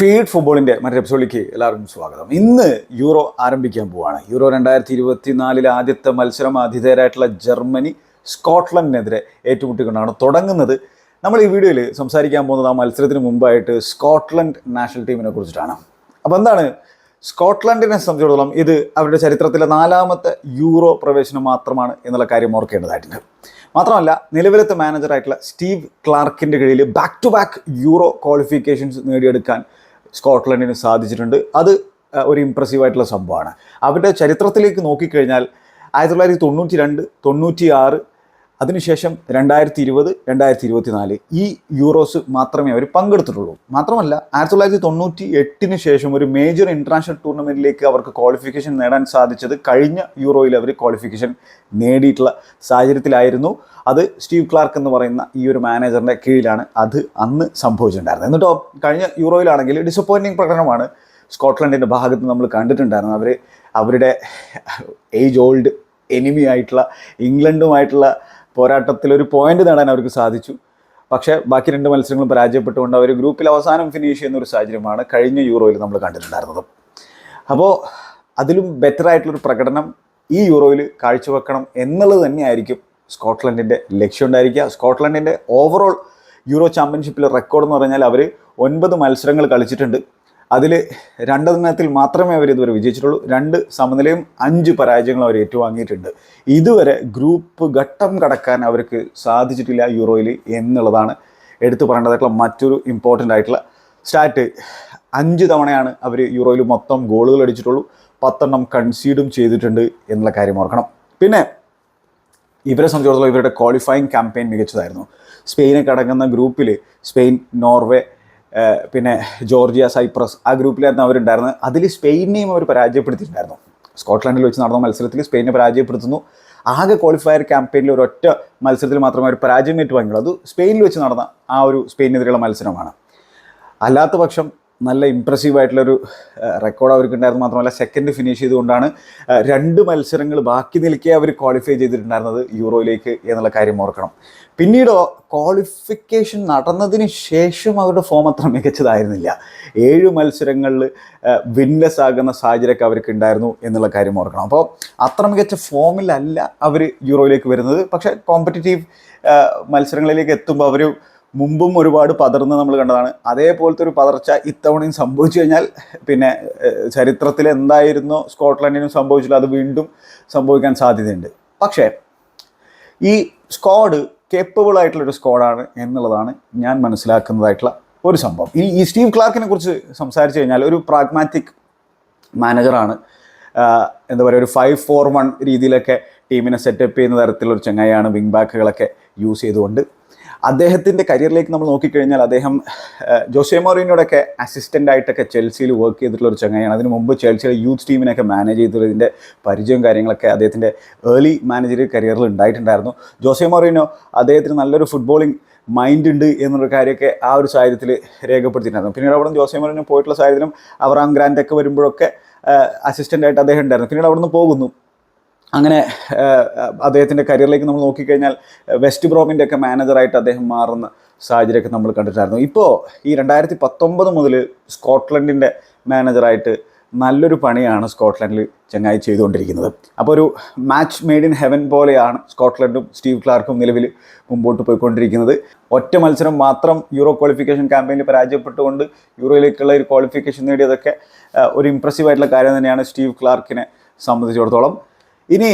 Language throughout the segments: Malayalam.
ഫീഡ് ഫുട്ബോളിന്റെ മറ്റൊരു എപ്പിസോഡിലേക്ക് എല്ലാവർക്കും സ്വാഗതം. ഇന്ന് യൂറോ ആരംഭിക്കാൻ പോവാണ്. യൂറോ രണ്ടായിരത്തി ഇരുപത്തിനാലിലെ ആദ്യത്തെ മത്സരം ആതിഥേയരായിട്ടുള്ള ജർമ്മനി സ്കോട്ട്ലൻഡിനെതിരെ ഏറ്റുമുട്ടിക്കൊണ്ടാണ് തുടങ്ങുന്നത്. നമ്മൾ ഈ വീഡിയോയിൽ സംസാരിക്കാൻ പോകുന്നത് ആ മത്സരത്തിന് മുമ്പായിട്ട് സ്കോട്ട്ലൻഡ് നാഷണൽ ടീമിനെ കുറിച്ചിട്ടാണ്. അപ്പോൾ എന്താണ്? സ്കോട്ട്ലൻഡിനെ സംബന്ധിച്ചിടത്തോളം ഇത് അവരുടെ ചരിത്രത്തിലെ നാലാമത്തെ യൂറോ പ്രവേശനം മാത്രമാണ് എന്നുള്ള കാര്യം ഓർക്കേണ്ടതായിട്ടുണ്ട്. മാത്രമല്ല നിലവിലത്തെ മാനേജറായിട്ടുള്ള സ്റ്റീവ് ക്ലാർക്കിന്റെ കീഴിൽ back to back Euro qualifications നേടിയെടുക്കാൻ സ്കോട്ട്ലൻഡിന് സാധിച്ചിട്ടുണ്ട്. അത് ഒരു ഇമ്പ്രസീവായിട്ടുള്ള സംഭവമാണ്. അവരുടെ ചരിത്രത്തിലേക്ക് നോക്കിക്കഴിഞ്ഞാൽ ആയിരത്തി തൊള്ളായിരത്തി തൊണ്ണൂറ്റി രണ്ട് തൊണ്ണൂറ്റി ആറ് അതിനുശേഷം രണ്ടായിരത്തി ഇരുപത് രണ്ടായിരത്തി ഇരുപത്തി നാല് ഈ യൂറോസ് മാത്രമേ അവർ പങ്കെടുത്തിട്ടുള്ളൂ. മാത്രമല്ല ആയിരത്തി തൊള്ളായിരത്തി തൊണ്ണൂറ്റി എട്ടിന് ശേഷം ഒരു മേജർ ഇന്റർനാഷണൽ ടൂർണമെന്റിലേക്ക് അവർക്ക് ക്വാളിഫിക്കേഷൻ നേടാൻ സാധിച്ചത് കഴിഞ്ഞ യൂറോയിൽ അവർ ക്വാളിഫിക്കേഷൻ നേടിയിട്ടുള്ള സാഹചര്യത്തിലായിരുന്നു. അത് സ്റ്റീവ് ക്ലാർക്ക് എന്ന് പറയുന്ന ഈ ഒരു മാനേജറിന്റെ കീഴിലാണ് അത് അന്ന് സംഭവിച്ചിട്ടുണ്ടായിരുന്നത്. എന്നിട്ടോ കഴിഞ്ഞ യൂറോയിലാണെങ്കിൽ ഡിസപ്പോയിന്റിങ് പ്രകടനമാണ് സ്കോട്ട്ലൻഡിന്റെ ഭാഗത്ത് നമ്മൾ കണ്ടിട്ടുണ്ടായിരുന്നു അവർ അവരുടെ ഏജ് ഓൾഡ് എനിമി ആയിട്ടുള്ള ഇംഗ്ലണ്ടുമായിട്ടുള്ള പോരാട്ടത്തിൽ ഒരു പോയിന്റ് നേടാൻ അവർക്ക് സാധിച്ചു. പക്ഷേ ബാക്കി രണ്ട് മത്സരങ്ങളും പരാജയപ്പെട്ടുകൊണ്ട് അവർ ഗ്രൂപ്പിൽ അവസാനം ഫിനിഷ് ചെയ്യുന്ന ഒരു സാഹചര്യമാണ് കഴിഞ്ഞ യൂറോയിൽ നമ്മൾ കണ്ടിട്ടുണ്ടായിരുന്നത്. അപ്പോൾ അതിലും ബെറ്റർ ആയിട്ടുള്ളൊരു പ്രകടനം ഈ യൂറോയിൽ കാഴ്ചവെക്കണം എന്നുള്ളത് തന്നെയായിരിക്കും സ്കോട്ട്ലൻഡിന്റെ ലക്ഷ്യം ഉണ്ടായിരിക്കുക. സ്കോട്ട്ലൻഡിന്റെ ഓവറോൾ യൂറോ ചാമ്പ്യൻഷിപ്പിലെ റെക്കോർഡ് എന്ന് പറഞ്ഞാൽ അവർ ഒൻപത് മത്സരങ്ങൾ കളിച്ചിട്ടുണ്ട്. അതിൽ രണ്ടെണ്ണത്തിൽ മാത്രമേ അവർ ഇതുവരെ വിജയിച്ചിട്ടുള്ളൂ. രണ്ട് സമനിലയും അഞ്ച് പരാജയങ്ങളും അവർ ഏറ്റുവാങ്ങിയിട്ടുണ്ട്. ഇതുവരെ ഗ്രൂപ്പ് ഘട്ടം കടക്കാൻ അവർക്ക് സാധിച്ചിട്ടില്ല യൂറോയിൽ എന്നുള്ളതാണ് എടുത്തു പറയേണ്ടതായിട്ടുള്ള മറ്റൊരു ഇമ്പോർട്ടന്റ് ആയിട്ടുള്ള സ്റ്റാറ്റ് അഞ്ച് തവണയാണ് അവർ യൂറോയിൽ മൊത്തം ഗോളുകൾ അടിച്ചിട്ടുള്ളൂ. പത്തെണ്ണം കൺസീഡും ചെയ്തിട്ടുണ്ട് എന്നുള്ള കാര്യം ഓർക്കണം. പിന്നെ ഇവരെ സംബന്ധിച്ചിടത്തോളം ഇവരുടെ ക്വാളിഫയിങ് ക്യാമ്പയിൻ മികച്ചതായിരുന്നു. സ്പെയിനെ കടങ്ങുന്ന ഗ്രൂപ്പിൽ സ്പെയിൻ നോർവേ പിന്നെ ജോർജിയ സൈപ്രസ് ആ ഗ്രൂപ്പിലായിരുന്നു അവരുണ്ടായിരുന്നത്. അതിൽ സ്പെയിനെയും അവർ പരാജയപ്പെടുത്തിയിട്ടുണ്ടായിരുന്നു. സ്കോട്ട്ലൻഡിൽ വെച്ച് നടന്ന മത്സരത്തിൽ സ്പെയിനെ പരാജയപ്പെടുത്തുന്നു. ആകെ ക്വാളിഫയർ ക്യാമ്പയിനിൽ ഒരൊറ്റ മത്സരത്തിൽ മാത്രമേ അവർ പരാജയം ഏറ്റുവാങ്ങിയുള്ളൂ. അത് സ്പെയിനിൽ വെച്ച് നടന്ന ആ ഒരു സ്പെയിനെതിരെയുള്ള മത്സരമാണ്. അല്ലാത്ത പക്ഷം നല്ല ഇമ്പ്രസീവ് ആയിട്ടുള്ളൊരു റെക്കോർഡ് അവർക്ക് ഉണ്ടായിരുന്നു മാത്രമല്ല സെക്കൻഡ് ഫിനിഷ് ചെയ്തുകൊണ്ടാണ് രണ്ട് മത്സരങ്ങൾ ബാക്കി നിൽക്കെ അവർ ക്വാളിഫൈ ചെയ്തിട്ടുണ്ടായിരുന്നത് യൂറോയിലേക്ക് എന്നുള്ള കാര്യം ഓർക്കണം. പിന്നീടോ ക്വാളിഫിക്കേഷൻ നടന്നതിന് ശേഷം അവരുടെ ഫോം അത്ര മികച്ചതായിരുന്നില്ല. ഏഴ് മത്സരങ്ങളിൽ വിന്നസ് ആകുന്ന സാഹചര്യമൊക്കെ അവർക്ക് ഉണ്ടായിരുന്നു എന്നുള്ള കാര്യം ഓർക്കണം. അപ്പോൾ അത്ര മികച്ച ഫോമിലല്ല അവർ യൂറോയിലേക്ക് വരുന്നത്. പക്ഷേ കോമ്പറ്റീറ്റീവ് മത്സരങ്ങളിലേക്ക് എത്തുമ്പോൾ അവർ മുമ്പും ഒരുപാട് പതർന്ന് നമ്മൾ കണ്ടതാണ്. അതേപോലത്തെ ഒരു പതർച്ച ഇത്തവണയും സംഭവിച്ചു കഴിഞ്ഞാൽ പിന്നെ ചരിത്രത്തിൽ എന്തായിരുന്നു സ്കോട്ട്ലൻഡിനും സംഭവിച്ചില്ല അത് വീണ്ടും സംഭവിക്കാൻ സാധ്യതയുണ്ട്. പക്ഷേ ഈ സ്ക്വാഡ് കേപ്പബിൾ ആയിട്ടുള്ളൊരു സ്ക്വാഡാണ് എന്നുള്ളതാണ് ഞാൻ മനസ്സിലാക്കുന്നതായിട്ടുള്ള ഒരു സംഭവം. ഈ ഈ സ്റ്റീവ് ക്ലാർക്കിനെ കുറിച്ച് സംസാരിച്ചു കഴിഞ്ഞാൽ ഒരു പ്രാഗ്മാറ്റിക് മാനേജറാണ്. എന്താ പറയുക ഒരു ഫൈവ് ഫോർ വൺ രീതിയിലൊക്കെ ടീമിനെ സെറ്റപ്പ് ചെയ്യുന്ന തരത്തിലുള്ള ചങ്ങായാണ് വിങ് ബാക്കുകളൊക്കെ യൂസ് ചെയ്തുകൊണ്ട് അദ്ദേഹത്തിന്റെ കരിയറിലേക്ക് നമ്മൾ നോക്കിക്കഴിഞ്ഞാൽ അദ്ദേഹം ജോസെ മോറിനോടൊക്കെ അസിസ്റ്റന്റ് ആയിട്ടൊക്കെ ചെൽസിയിൽ വർക്ക് ചെയ്തിട്ടുള്ള ഒരു ചങ്ങായിയാണ്. അതിന് മുമ്പ് ചെൽസിയിലെ യൂത്ത് ടീമിനൊക്കെ മാനേജ് ചെയ്തതിന്റെ പരിചയവും കാര്യങ്ങളൊക്കെ അദ്ദേഹത്തിന്റെ ഏർലി മാനേജർ കരിയറിൽ ഉണ്ടായിട്ടുണ്ടായിരുന്നു. ജോസെ മോറിനോ അദ്ദേഹത്തിന് നല്ലൊരു ഫുട്ബോളിംഗ് മൈൻഡ് ഉണ്ട് എന്നൊരു കാര്യമൊക്കെ ആ ഒരു സാഹചര്യത്തിൽ രേഖപ്പെടുത്തിയിട്ടുണ്ടായിരുന്നു. പിന്നീട് അവിടെ ജോസെ മോറിനോ പോയിട്ടുള്ള സാഹചര്യം അവറാം ഗ്രാൻഡൊക്കെ വരുമ്പോഴൊക്കെ അസിസ്റ്റന്റായിട്ട് അദ്ദേഹം ഉണ്ടായിരുന്നു. പിന്നീട് അവിടെ നിന്ന് പോകുന്നു. അങ്ങനെ അദ്ദേഹത്തിന്റെ കരിയറിലേക്ക് നമ്മൾ നോക്കിക്കഴിഞ്ഞാൽ വെസ്റ്റ് ബ്രോമിന്റെ ഒക്കെ മാനേജറായിട്ട് അദ്ദേഹം മാറുന്ന സാഹചര്യമൊക്കെ നമ്മൾ കണ്ടിട്ടായിരുന്നു. ഇപ്പോൾ ഈ രണ്ടായിരത്തി പത്തൊമ്പത് മുതൽ സ്കോട്ട്ലൻഡിന്റെ മാനേജറായിട്ട് നല്ലൊരു പണിയാണ് സ്കോട്ട്ലൻഡിൽ ചങ്ങായി ചെയ്തുകൊണ്ടിരിക്കുന്നത്. അപ്പോൾ ഒരു മാച്ച് മെയ്ഡ് ഇൻ ഹെവൻ പോലെയാണ് സ്കോട്ട്ലൻഡും സ്റ്റീവ് ക്ലാർക്കും നിലവിൽ മുമ്പോട്ട് പോയിക്കൊണ്ടിരിക്കുന്നത്. ഒറ്റ മത്സരം മാത്രം യൂറോ ക്വാളിഫിക്കേഷൻ ക്യാമ്പയിനിൽ പരാജയപ്പെട്ടുകൊണ്ട് യൂറോയിലേക്കുള്ള ഒരു ക്വാളിഫിക്കേഷൻ നേടിയതൊക്കെ ഒരു ഇമ്പ്രസീവ് ആയിട്ടുള്ള കാര്യം തന്നെയാണ് സ്റ്റീവ് ക്ലാർക്കിനെ സംബന്ധിച്ചിടത്തോളം. ഇനി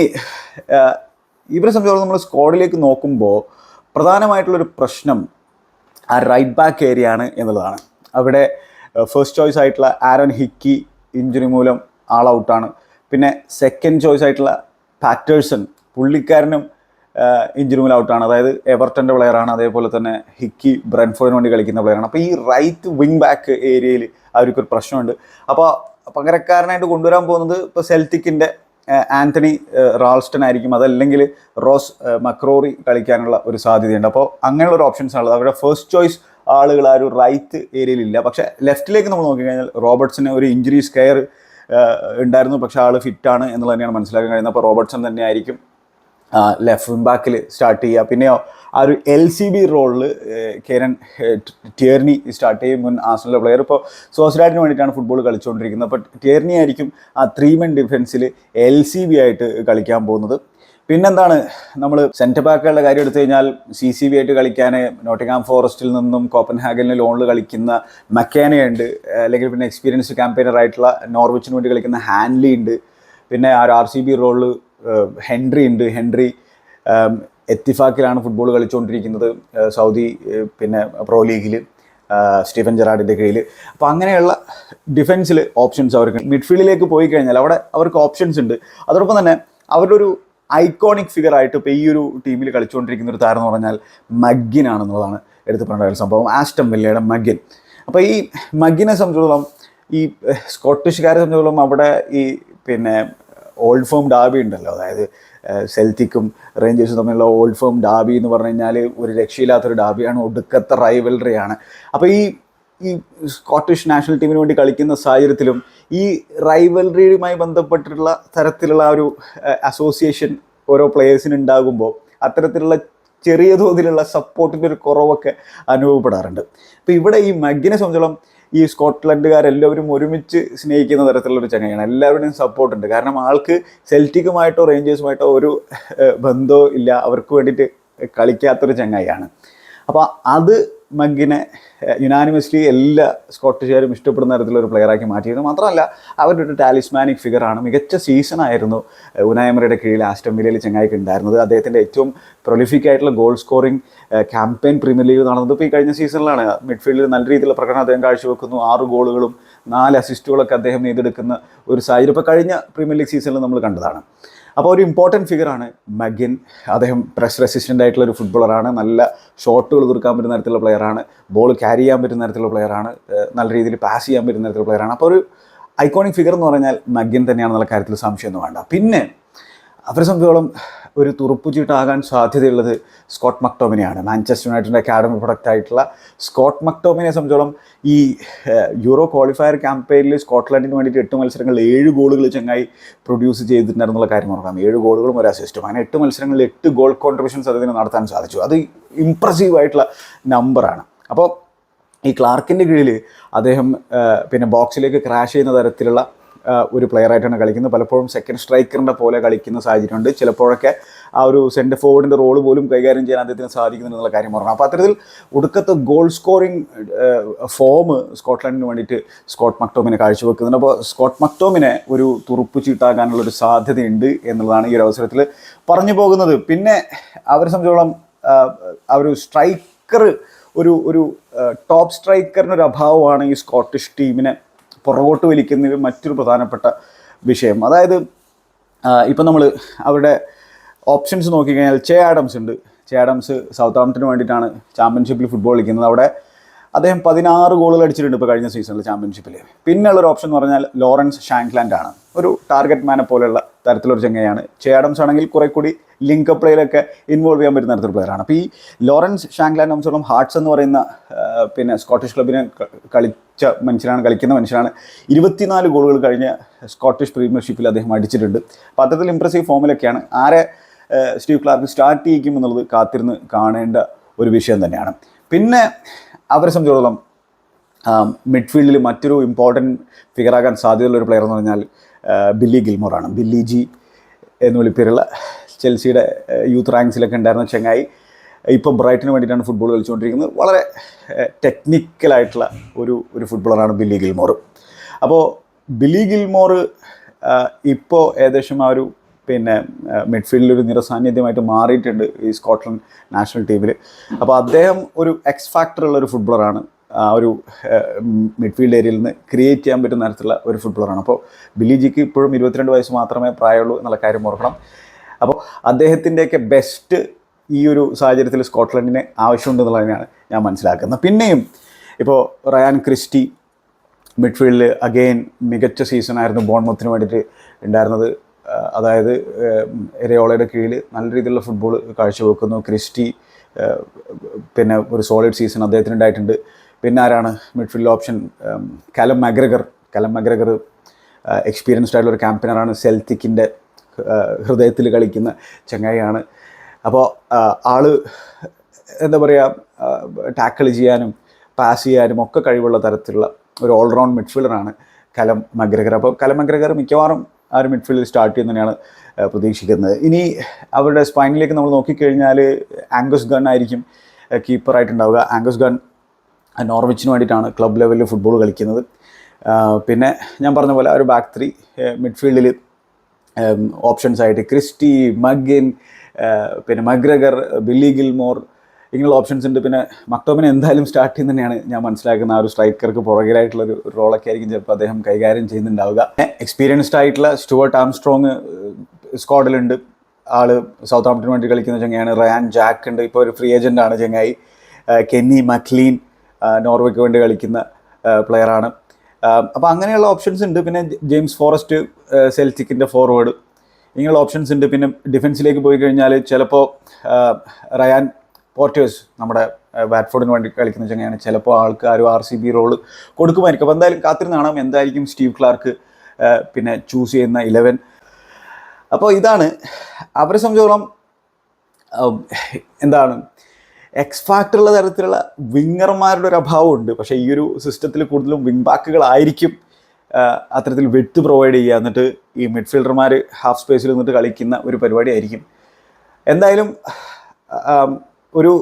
ഇവരെ സംബന്ധിച്ചോളം നമ്മൾ സ്ക്വാഡിലേക്ക് നോക്കുമ്പോൾ പ്രധാനമായിട്ടുള്ളൊരു പ്രശ്നം ആ റൈറ്റ് ബാക്ക് ഏരിയ ആണ് എന്നുള്ളതാണ്. അവിടെ ഫസ്റ്റ് ചോയ്സ് ആയിട്ടുള്ള ആരോൺ ഹിക്കി ഇഞ്ചുറി മൂലം ആൾ ഔട്ടാണ് പിന്നെ സെക്കൻഡ് ചോയ്സ് ആയിട്ടുള്ള പാറ്റേഴ്സൺ പുള്ളിക്കാരനും ഇഞ്ചുറി മൂലം ഔട്ടാണ് അതായത് എവർട്ടന്റെ പ്ലെയറാണ് അതേപോലെ തന്നെ ഹിക്കി ബ്രൻഫോർഡിന് വേണ്ടി കളിക്കുന്ന പ്ലെയറാണ് അപ്പോൾ ഈ റൈറ്റ് വിങ് ബാക്ക് ഏരിയയിൽ അവർക്കൊരു പ്രശ്നമുണ്ട്. അപ്പോൾ പകരക്കാരനായിട്ട് കൊണ്ടുവരാൻ പോകുന്നത് ഇപ്പോൾ സെൽറ്റിക്കിന്റെ ആന്റണി റാൾസ്റ്റൺ ആയിരിക്കും അതല്ലെങ്കിൽ റോസ് മക്രോറി കളിക്കാനുള്ള ഒരു സാധ്യതയുണ്ട്. അപ്പോൾ അങ്ങനെയുള്ള ഒരു ഓപ്ഷൻസ് ആണ് അവരുടെ ഫസ്റ്റ് ചോയ്സ് ആളുകൾ ആ ഒരു റൈറ്റ് ഏരിയയിലില്ല. പക്ഷേ ലെഫ്റ്റിലേക്ക് നമ്മൾ നോക്കിക്കഴിഞ്ഞാൽ റോബർട്ട്സിന് ഒരു ഇഞ്ചുറി സ്കെയർ ഉണ്ടായിരുന്നു. പക്ഷേ ആൾ ഫിറ്റാണ് എന്നുള്ളത് തന്നെയാണ് മനസ്സിലാക്കാൻ കഴിയുന്നത്. അപ്പോൾ റോബർട്ട്സൺ തന്നെ ആയിരിക്കും ലെഫ്റ്റ് ബാക്കിൽ സ്റ്റാർട്ട് ചെയ്യുക. പിന്നെ ആ ഒരു എൽ സി ബി റോളിൽ കേരൻ ടിയർണി സ്റ്റാർട്ട് ചെയ്യും. മുൻ ആസ്ട്രേലിയ പ്ലെയർ ഇപ്പോൾ സോസിഡാഡിന് വേണ്ടിയിട്ടാണ് ഫുട്ബോൾ കളിച്ചുകൊണ്ടിരിക്കുന്നത്. അപ്പോൾ ടിയർണി ആയിരിക്കും ആ ത്രീ മെൻ ഡിഫൻസിൽ എൽ സി ബി ആയിട്ട് കളിക്കാൻ പോകുന്നത്. പിന്നെന്താണ്? നമ്മൾ സെന്റർ ബാക്കുകളുടെ കാര്യം എടുത്തു കഴിഞ്ഞാൽ സി സി ബി ആയിട്ട് കളിക്കാൻ നോട്ടിംഗാം ഫോറസ്റ്റിൽ നിന്നും കോപ്പൻഹാഗനിൽ ലോണിൽ കളിക്കുന്ന മക്കാനയുണ്ട് അല്ലെങ്കിൽ പിന്നെ എക്സ്പീരിയൻസ്ഡ് ക്യാമ്പയിനർ ആയിട്ടുള്ള നോർവിച്ചിന് വേണ്ടി കളിക്കുന്ന ഹാൻലി ഉണ്ട്. പിന്നെ ആ ഒരു ആർ സി ബി റോളിൽ ഹെൻറി ഉണ്ട്. ഹെൻറി എത്തിഫാക്കിലാണ് ഫുട്ബോൾ കളിച്ചുകൊണ്ടിരിക്കുന്നത് സൗദി പിന്നെ പ്രോ ലീഗിൽ സ്റ്റീഫൻ ജെറാഡിന്റെ കീഴിൽ അപ്പോൾ അങ്ങനെയുള്ള ഡിഫൻസിൽ ഓപ്ഷൻസ് അവർക്ക് മിഡ്ഫീൽഡിലേക്ക് പോയി കഴിഞ്ഞാൽ അവിടെ അവർക്ക് ഓപ്ഷൻസ് ഉണ്ട്. അതോടൊപ്പം തന്നെ അവരുടെ ഒരു ഐക്കോണിക് ഫിഗർ ആയിട്ട് ഇപ്പോൾ ഈ ഒരു ടീമിൽ കളിച്ചുകൊണ്ടിരിക്കുന്ന ഒരു താരം എന്ന് പറഞ്ഞാൽ മഗ്ഗിനാണെന്നുള്ളതാണ് എടുത്ത് പറയേണ്ട സംഭവം. ആസ്റ്റം വില്ലയുടെ മഗ്ഗിൻ. അപ്പോൾ ഈ മഗ്ഗിനെ സംബന്ധിച്ചിടത്തോളം ഈ സ്കോട്ടിഷുകാരെ സംബന്ധിച്ചിടത്തോളം അവിടെ ഈ പിന്നെ ഓൾഡ് ഫോം ഡാബി ഉണ്ടല്ലോ. അതായത് സെൽത്തിക്കും റേഞ്ചേഴ്സും തമ്മിലുള്ള ഓൾഡ് ഫോം ഡാബി എന്ന് പറഞ്ഞു കഴിഞ്ഞാൽ ഒരു രക്ഷയില്ലാത്തൊരു ഡാബിയാണ് ഒടുക്കത്തെ റൈവലറിയാണ് അപ്പോൾ ഈ ഈ സ്കോട്ടിഷ് നാഷണൽ ടീമിന് വേണ്ടി കളിക്കുന്ന സാഹചര്യത്തിലും ഈ റൈവൽറിയുമായി ബന്ധപ്പെട്ടിട്ടുള്ള തരത്തിലുള്ള ഒരു അസോസിയേഷൻ ഓരോ പ്ലേയേഴ്സിന് ഉണ്ടാകുമ്പോൾ അത്തരത്തിലുള്ള ചെറിയ തോതിലുള്ള സപ്പോർട്ടിന്റെ ഒരു കുറവൊക്കെ അനുഭവപ്പെടാറുണ്ട്. അപ്പോൾ ഇവിടെ ഈ മഗ്ഗിനെ സംബന്ധിച്ചോളം ഈ സ്കോട്ട്ലൻഡുകാരെല്ലാവരും ഒരുമിച്ച് സ്നേഹിക്കുന്ന തരത്തിലുള്ളൊരു ചങ്ങയാണ്. എല്ലാവരുടെയും സപ്പോർട്ട് ഉണ്ട്. കാരണം ആൾക്ക് സെൽറ്റിക്കുമായിട്ടോ റേഞ്ചേഴ്സുമായിട്ടോ ഒരു ബന്ധവും ഇല്ല. അവർക്ക് വേണ്ടിയിട്ട് കളിക്കാത്തൊരു ചങ്ങായിയാണ്. അപ്പോൾ അത് മഗ്ഗിനെ യുനാനിമസ്ലി എല്ലാ സ്കോട്ടിഷുകാരും ഇഷ്ടപ്പെടുന്ന തരത്തിലൊരു പ്ലെയറാക്കി മാറ്റിയിരുന്നു. മാത്രമല്ല അവരുടെ ഒരു ടാലിസ്മാനിക് ഫിഗറാണ് മികച്ച സീസണായിരുന്നു ഉനായമറയുടെ കീഴിൽ ആസ്റ്റം വില്ലയിൽ ചങ്ങായിക്ക് ഉണ്ടായിരുന്നത്. അദ്ദേഹത്തിന്റെ ഏറ്റവും പ്രൊലിഫിക് ആയിട്ടുള്ള goal scoring campaign Premier League നടന്നത് ഇപ്പോൾ ഈ കഴിഞ്ഞ സീസണിലാണ് മിഡ്ഫീൽഡിൽ നല്ല രീതിയിലുള്ള പ്രകടനം അദ്ദേഹം കാഴ്ചവെക്കുന്നു. ആറ് ഗോളുകളും നാല് അസിസ്റ്റുകളൊക്കെ അദ്ദേഹം നേടിയെടുക്കുന്ന ഒരു സാഹചര്യം. ഇപ്പോൾ കഴിഞ്ഞ പ്രീമിയർ ലീഗ് സീസണിൽ നമ്മൾ കണ്ടതാണ്. അപ്പോൾ ഒരു ഇമ്പോർട്ടന്റ് ഫിഗറാണ് മഗിൻ അദ്ദേഹം പ്രഷർ റെസിസ്റ്റന്റ് ആയിട്ടുള്ള ഒരു ഫുട്ബോളറാണ് നല്ല ഷോട്ടുകൾ തീർക്കാൻ പറ്റുന്ന തരത്തിലുള്ള പ്ലെയറാണ് ബോൾ ക്യാരി ചെയ്യാൻ പറ്റുന്ന തരത്തിലുള്ള പ്ലെയറാണ് നല്ല രീതിയിൽ പാസ് ചെയ്യാൻ പറ്റുന്ന തരത്തിലുള്ള പ്ലെയറാണ് അപ്പോൾ ഒരു ഐക്കോണിക് ഫിഗർ എന്ന് പറഞ്ഞാൽ മഗിൻ തന്നെയാണെന്നുള്ള കാര്യത്തിൽ സംശയമൊന്നും വേണ്ട. പിന്നെ അവരെ സംബന്ധിച്ചോളം ഒരു തുറുപ്പുചീട്ടാകാൻ സാധ്യതയുള്ളത് സ്കോട്ട് മക്ടോമിനെയാണ്. മാഞ്ചസ്റ്റർ യുണൈറ്റഡിന്റെ അക്കാഡമി പ്രൊഡക്റ്റ് ആയിട്ടുള്ള സ്കോട്ട് മക്ടോമിനെ സംബന്ധിച്ചോളം ഈ യൂറോ ക്വാളിഫയർ ക്യാമ്പയിനിൽ സ്കോട്ട്ലൻഡിന് വേണ്ടിയിട്ട് എട്ട് മത്സരങ്ങളിൽ ഏഴ് ഗോളുകൾ ചങ്ങായി പ്രൊഡ്യൂസ് ചെയ്തിട്ടുണ്ടായിരുന്നുള്ള കാര്യം ഓർക്കാം. ഏഴ് ഗോളുകളും ഒരു അസിസ്റ്റും അങ്ങനെ എട്ട് മത്സരങ്ങളിൽ എട്ട് ഗോൾ കോൺട്രിബ്യൂഷൻസ് അതിന് നടത്താൻ സാധിച്ചു. അത് ഇമ്പ്രസീവ് ആയിട്ടുള്ള നമ്പറാണ് അപ്പോൾ ഈ ക്ലാർക്കിന്റെ കീഴിൽ അദ്ദേഹം പിന്നെ ബോക്സിലേക്ക് ക്രാഷ് ചെയ്യുന്ന തരത്തിലുള്ള ഒരു പ്ലെയറായിട്ടാണ് കളിക്കുന്നത്. പലപ്പോഴും സെക്കൻഡ് സ്ട്രൈക്കറിന്റെ പോലെ കളിക്കുന്ന സാഹചര്യമുണ്ട്. ചിലപ്പോഴൊക്കെ ആ ഒരു സെന്റർ ഫോർവേഡിന്റെ റോൾ പോലും കൈകാര്യം ചെയ്യാൻ അദ്ദേഹത്തിന് സാധിക്കുന്നുണ്ടെന്നുള്ള കാര്യം പറഞ്ഞു. അപ്പോൾ അത്തരത്തിൽ ഒടുക്കത്തെ ഗോൾ സ്കോറിംഗ് ഫോം സ്കോട്ട്ലൻഡിന് വേണ്ടിയിട്ട് സ്കോട്ട് മക്ടോമിനെ കാഴ്ചവെക്കുന്നുണ്ട്. അപ്പോൾ സ്കോട്ട് മക്ടോമിനെ ഒരു തുറുപ്പ് ചീട്ടാകാനുള്ളൊരു സാധ്യതയുണ്ട് എന്നുള്ളതാണ് ഈ ഒരു അവസരത്തിൽ പറഞ്ഞു പോകുന്നത്. പിന്നെ അവരെ സംബന്ധിച്ചോളം ആ, ഒരു സ്ട്രൈക്കർ ഒരു ഒരു ടോപ്പ് സ്ട്രൈക്കറിന് ഒരു അഭാവമാണ് ഈ സ്കോട്ടിഷ് ടീമിനെ പുറകോട്ട് വലിക്കുന്നതിൽ മറ്റൊരു പ്രധാനപ്പെട്ട വിഷയം. അതായത് ഇപ്പം നമ്മൾ അവരുടെ ഓപ്ഷൻസ് നോക്കിക്കഴിഞ്ഞാൽ ചേ ആഡംസ് ഉണ്ട്. ചേ ആഡംസ് സൗത്ത് ആംപ്ടന് വേണ്ടിയിട്ടാണ് ചാമ്പ്യൻഷിപ്പിൽ ഫുട്ബോൾ കളിക്കുന്നത്. അവിടെ അദ്ദേഹം പതിനാറ് ഗോളുകൾ അടിച്ചിട്ടുണ്ട് ഇപ്പോൾ കഴിഞ്ഞ സീസണിൽ ചാമ്പ്യൻഷിപ്പിൽ പിന്നെയുള്ളൊരു ഓപ്ഷൻ എന്ന് പറഞ്ഞാൽ ലോറൻസ് ഷാങ്ക്ലാൻഡ് ആണ്. ഒരു ടാർഗറ്റ് മാനെ പോലെയുള്ള തരത്തിലൊരു ചങ്ങയാണ് ചേ ആഡംസ് ആണെങ്കിൽ കുറെ കൂടി ലിങ്ക് പ്ലേയിലൊക്കെ ഇൻവോൾവ് ചെയ്യാൻ പറ്റുന്ന തരത്തിലുള്ള പ്ലെയറാണ് അപ്പോൾ ഈ ലോറൻസ് ഷാങ്ക്ലാൻഡ് സംബന്ധിച്ചോളം ഹാർട്സ് എന്ന് പറയുന്ന പിന്നെ സ്കോട്ടിഷ് ക്ലബിനെ കളിച്ച മനുഷ്യനാണ് കളിക്കുന്ന മനുഷ്യനാണ്. ഇരുപത്തിനാല് ഗോളുകൾ കഴിഞ്ഞ സ്കോട്ടിഷ് പ്രീമിയർഷിപ്പിൽ അദ്ദേഹം അടിച്ചിട്ടുണ്ട്. അപ്പോൾ അത്തരത്തിൽ ഇംപ്രസീവ് ഫോമിലൊക്കെയാണ് ആരെ സ്റ്റീവ് ക്ലാർക്ക് സ്റ്റാർട്ട് ചെയ്യിക്കും എന്നുള്ളത് കാത്തിരുന്ന് കാണേണ്ട ഒരു വിഷയം തന്നെയാണ്. പിന്നെ അവരെ സംബന്ധിച്ചിടത്തോളം മിഡ്ഫീൽഡിൽ മറ്റൊരു ഇമ്പോർട്ടന്റ് ഫിഗറാകാൻ സാധ്യതയുള്ള ഒരു പ്ലെയർ എന്ന് പറഞ്ഞാൽ ബില്ലി ഗിൽമോറാണ്. ബില്ലി ജി എന്ന് വിളിപ്പേരുള്ള ചെൽസിയുടെ യൂത്ത് റാങ്ക്സിലൊക്കെ ഉണ്ടായിരുന്ന ചങ്ങായി. ഇപ്പോൾ ബ്രൈറ്റിന് വേണ്ടിയിട്ടാണ് ഫുട്ബോൾ കളിച്ചുകൊണ്ടിരിക്കുന്നത്. വളരെ ടെക്നിക്കലായിട്ടുള്ള ഒരു ഒരു ഫുട്ബോളറാണ് ബില്ലി ഗിൽമോർ. അപ്പോൾ ബില്ലി ഗിൽമോർ ഇപ്പോൾ ഏകദേശം ആ ഒരു പിന്നെ മിഡ്ഫീൽഡിൽ ഒരു നിറസാന്നിധ്യമായിട്ട് മാറിയിട്ടുണ്ട് ഈ സ്കോട്ട്ലൻഡ് നാഷണൽ ടീമിൽ അപ്പോൾ അദ്ദേഹം ഒരു എക്സ് ഫാക്ടർ ഉള്ള ഒരു ഫുട്ബോളറാണ് ഒരു മിഡ്ഫീൽഡ് ഏരിയയിൽ നിന്ന് ക്രിയേറ്റ് ചെയ്യാൻ പറ്റുന്ന തരത്തിലുള്ള ഒരു ഫുട്ബോളറാണ് അപ്പോൾ ബില്ലി ജിക്ക് ഇപ്പോഴും ഇരുപത്തിരണ്ട് വയസ്സ് മാത്രമേ പ്രായമുള്ളൂ എന്നുള്ള കാര്യം ഓർക്കണം. അപ്പോൾ അദ്ദേഹത്തിന്റെയൊക്കെ ബെസ്റ്റ് ഈ ഒരു സാഹചര്യത്തിൽ സ്കോട്ട്ലൻഡിന് ആവശ്യമുണ്ടെന്നുള്ളതിനാണ് ഞാൻ മനസ്സിലാക്കുന്നത്. പിന്നെയും ഇപ്പോൾ റയാൻ ക്രിസ്റ്റി മിഡ്ഫീൽഡിൽ അഗെയിൻ മികച്ച സീസണായിരുന്നു ബോൺമത്തിന് വേണ്ടിയിട്ട് ഉണ്ടായിരുന്നത്. അതായത് എരയോളയുടെ കീഴിൽ നല്ല രീതിയിലുള്ള ഫുട്ബോൾ കാഴ്ചവെക്കുന്നു. ക്രിസ്റ്റി പിന്നെ ഒരു സോളിഡ് സീസൺ അദ്ദേഹത്തിന് ഉണ്ടായിട്ടുണ്ട്. പിന്നെ ആരാണ് മിഡ്ഫീൽഡ് ഓപ്ഷൻ കലം മഗ്രഗർ കലം മഗ്രഗർ എക്സ്പീരിയൻസ്ഡ് ആയിട്ടുള്ള ഒരു ക്യാമ്പയിനറാണ് സെൽത്തിക്കിന്റെ ഹൃദയത്തിൽ കളിക്കുന്ന ചങ്ങായിയാണ്. അപ്പോൾ ആൾ എന്താ പറയുക ടാക്കിൾ ചെയ്യാനും പാസ് ചെയ്യാനും ഒക്കെ കഴിവുള്ള തരത്തിലുള്ള ഒരു ഓൾറൗണ്ട് മിഡ്ഫീൽഡറാണ് കലം മഗ്രഗർ അപ്പോൾ കലം മഗ്രഗർ മിക്കവാറും ആ ഒരു മിഡ്ഫീൽഡിൽ സ്റ്റാർട്ട് ചെയ്യുന്ന തന്നെയാണ് പ്രതീക്ഷിക്കുന്നത്. ഇനി അവരുടെ സ്പൈനിലേക്ക് നമ്മൾ നോക്കിക്കഴിഞ്ഞാൽ ആംഗസ് ഗൺ ആയിരിക്കും കീപ്പറായിട്ടുണ്ടാവുക ആംഗസ് ഗൺ നോർവിച്ചിന് വേണ്ടിയിട്ടാണ് ക്ലബ് ലെവലിൽ ഫുട്ബോൾ കളിക്കുന്നത്. പിന്നെ ഞാൻ പറഞ്ഞ പോലെ ഒരു ബാക്ക് ത്രീ മിഡ്ഫീൽഡിൽ ഓപ്ഷൻസ് ആയിട്ട് ക്രിസ്റ്റി മഗിൻ പിന്നെ മഗ്രഗർ ബില്ലി ഗിൽമോർ ഇങ്ങനെയുള്ള ഓപ്ഷൻസ് ഉണ്ട്. പിന്നെ മക്ടോമിനെ എന്തായാലും സ്റ്റാർട്ട് ചെയ്യുന്ന തന്നെയാണ് ഞാൻ മനസ്സിലാക്കുന്ന ആ ഒരു സ്ട്രൈക്കർക്ക് പുറകിലായിട്ടുള്ള ഒരു റോളൊക്കെ ആയിരിക്കും ചിലപ്പോൾ അദ്ദേഹം കൈകാര്യം ചെയ്യുന്നുണ്ടാവുക. എക്സ്പീരിയൻസ്ഡ് ആയിട്ടുള്ള സ്റ്റുവർട്ട് ആംസ്ട്രോങ് സ്ക്വാഡിലുണ്ട് ആൾ സൗത്ത് ആംപ്ടൺ വേണ്ടി കളിക്കുന്ന ചങ്ങയാണ് റയാൻ ജാക്ക് ഉണ്ട്. ഇപ്പോൾ ഒരു ഫ്രീ ഏജന്റ് ആണ് ചങ്ങായി. Kenny McLean. നോർവേക്ക് വേണ്ടി കളിക്കുന്ന പ്ലെയറാണ്. അപ്പോൾ അങ്ങനെയുള്ള ഓപ്ഷൻസ് ഉണ്ട്. പിന്നെ ജെയിംസ് ഫോറസ്റ്റ് സെൽറ്റിക്കിന്റെ ഫോർവേഡ് ഇങ്ങനെയുള്ള ഓപ്ഷൻസ് ഉണ്ട്. പിന്നെ ഡിഫൻസിലേക്ക് പോയി കഴിഞ്ഞാൽ ചിലപ്പോൾ റയാൻ പോർട്ടേഴ്സ് നമ്മുടെ വാറ്റ്ഫോർഡിന് വേണ്ടി കളിക്കുന്ന ചങ്ങയാണ് ചിലപ്പോൾ ആൾക്ക് ആ ഒരു ആർ സി ബി റോൾ കൊടുക്കുമായിരിക്കും. അപ്പോൾ എന്തായാലും കാത്തിരുന്ന് കാണാം. എന്തായിരിക്കും സ്റ്റീവ് ക്ലാർക്ക് പിന്നെ ചൂസ് ചെയ്യുന്ന ഇലവൻ അപ്പോൾ ഇതാണ്. അവരെ സംബന്ധിച്ചോളം എന്താണ് എക്സ് ഫാക്ടറുള്ള തരത്തിലുള്ള വിങ്ങർമാരുടെ ഒരു അഭാവമുണ്ട് പക്ഷേ ഈ ഒരു സിസ്റ്റത്തിൽ കൂടുതലും വിങ് ബാക്കുകളായിരിക്കും അത്തരത്തിൽ വെട്ട് പ്രൊവൈഡ് ചെയ്യുക. എന്നിട്ട് ഈ മിഡ്ഫീൽഡർമാർ ഹാഫ് സ്പേസിൽ നിന്നിട്ട് കളിക്കുന്ന ഒരു പരിപാടി ആയിരിക്കും എന്തായാലും ഒരു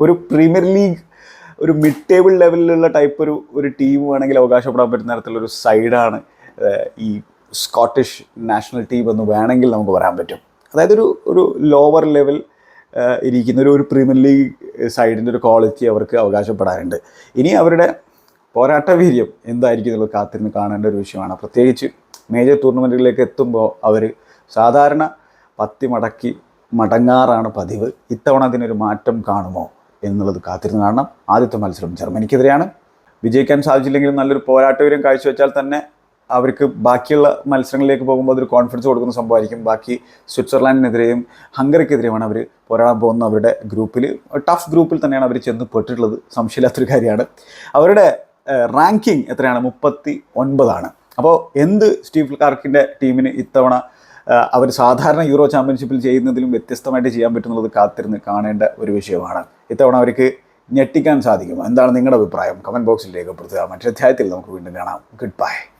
ഒരു പ്രീമിയർ ലീഗ് ഒരു മിഡ് ടേബിൾ ലെവലിലുള്ള ടൈപ്പ് ഒരു ഒരു ടീം വേണമെങ്കിൽ അവകാശപ്പെടാൻ പറ്റുന്ന തരത്തിലൊരു സൈഡാണ് ഈ സ്കോട്ടിഷ് നാഷണൽ ടീം എന്ന് വേണമെങ്കിൽ നമുക്ക് പറയാൻ പറ്റും. അതായത് ഒരു ഒരു ലോവർ ലെവൽ ഇരിക്കുന്ന ഒരു പ്രീമിയർ ലീഗ് സൈഡിന്റെ ഒരു ക്വാളിറ്റി അവർക്ക് അവകാശപ്പെടാറുണ്ട് ഇനി അവരുടെ പോരാട്ട വീര്യം എന്തായിരിക്കും എന്നുള്ളത് കാത്തിരുന്ന് കാണേണ്ട ഒരു വിഷയമാണ്. പ്രത്യേകിച്ച് മേജർ ടൂർണമെന്റുകളിലേക്ക് എത്തുമ്പോൾ അവർ സാധാരണ പത്തി മടക്കി മടങ്ങാറാണ് പതിവ്. ഇത്തവണ അതിനൊരു മാറ്റം കാണുമോ എന്നുള്ളത് കാത്തിരുന്ന് കാണണം. ആദ്യത്തെ മത്സരം ജർമ്മനിക്കെതിരെയാണ്. വിജയിക്കാൻ സാധിച്ചില്ലെങ്കിലും നല്ലൊരു പോരാട്ട വീര്യം കാഴ്ചവെച്ചാൽ തന്നെ അവർക്ക് ബാക്കിയുള്ള മത്സരങ്ങളിലേക്ക് പോകുമ്പോൾ അതൊരു കോൺഫിഡൻസ് കൊടുക്കുന്ന സംഭവമായിരിക്കും. ബാക്കി സ്വിറ്റ്സർലാൻഡിനെതിരെയും ഹംഗറിക്കെതിരെയുമാണ് അവർ പോരാടാൻ പോകുന്ന അവരുടെ ഗ്രൂപ്പിൽ ടഫ് ഗ്രൂപ്പിൽ തന്നെയാണ് അവർ ചെന്ന് പെട്ടിട്ടുള്ളത്. സംശയമില്ലാത്തൊരു കാര്യമാണ്. അവരുടെ റാങ്കിങ് എത്രയാണ്? മുപ്പത്തി ഒൻപതാണ് അപ്പോൾ എന്ത് സ്റ്റീവ് കാർക്കിന്റെ ടീമിന് ഇത്തവണ അവർ സാധാരണ യൂറോ ചാമ്പ്യൻഷിപ്പിൽ ചെയ്യുന്നതിലും വ്യത്യസ്തമായിട്ട് ചെയ്യാൻ പറ്റുന്നത് കാത്തിരുന്ന് കാണേണ്ട ഒരു വിഷയമാണ്. ഇത്തവണ അവർക്ക് ഞെട്ടിക്കാൻ സാധിക്കും എന്താണ് നിങ്ങളുടെ അഭിപ്രായം? കമന്റ് ബോക്സിൽ രേഖപ്പെടുത്തുക. മറ്റൊരു അധ്യായത്തിൽ നമുക്ക് വീണ്ടും കാണാം. Good bye